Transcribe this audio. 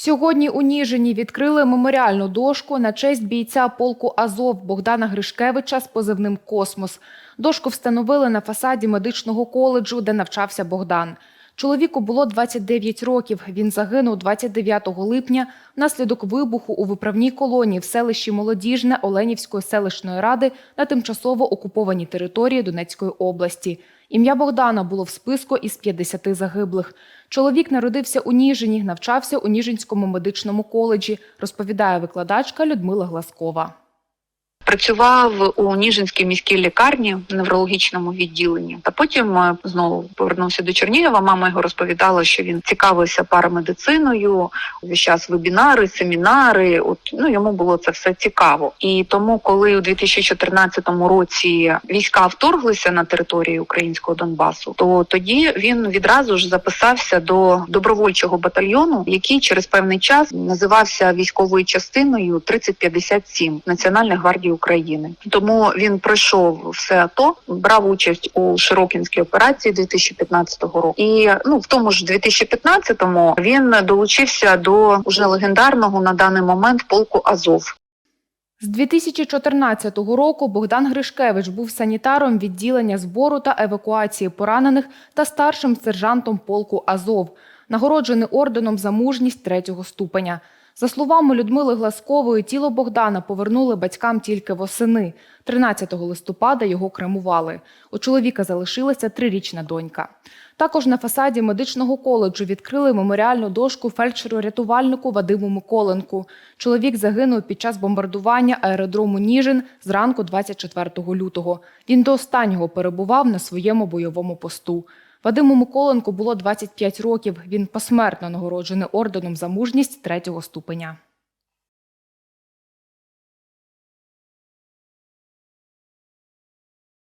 Сьогодні у Ніжині відкрили меморіальну дошку на честь бійця полку Азов Богдана Гришкевича з позивним Космос. Дошку встановили на фасаді медичного коледжу, де навчався Богдан. Чоловіку було 29 років. Він загинув 29 липня внаслідок вибуху у виправній колонії в селищі Молодіжне Оленівської селищної ради на тимчасово окупованій території Донецької області. Ім'я Богдана було в списку із 50 загиблих. Чоловік народився у Ніжині, навчався у Ніжинському медичному коледжі, розповідає викладачка Людмила Гласкова. Працював у Ніжинській міській лікарні в неврологічному відділенні, та потім е, знову повернувся до Чернігова. Мама його розповідала, що він цікавився парамедициною, весь час вебінари, семінари. От ну йому було це все цікаво. І тому, коли у 2014 році війська вторглися на територію українського Донбасу, то тоді він відразу ж записався до добровольчого батальйону, який через певний час називався військовою частиною 3057 Національної гвардії України. Тому він пройшов все АТО, брав участь у Широкінській операції 2015 року. І ну в тому ж 2015-му він долучився до уже легендарного на даний момент полку Азов. З 2014 року Богдан Гришкевич був санітаром відділення збору та евакуації поранених та старшим сержантом полку Азов, нагороджений орденом за мужність третього ступеня. За словами Людмили Гласкової, тіло Богдана повернули батькам тільки восени. 13 листопада його кремували. У чоловіка залишилася трирічна донька. Також на фасаді медичного коледжу відкрили меморіальну дошку фельдшеру-рятувальнику Вадиму Миколенку. Чоловік загинув під час бомбардування аеродрому Ніжин зранку 24 лютого. Він до останнього перебував на своєму бойовому посту. Вадиму Миколенку було 25 років. Він посмертно нагороджений орденом за мужність третього ступеня.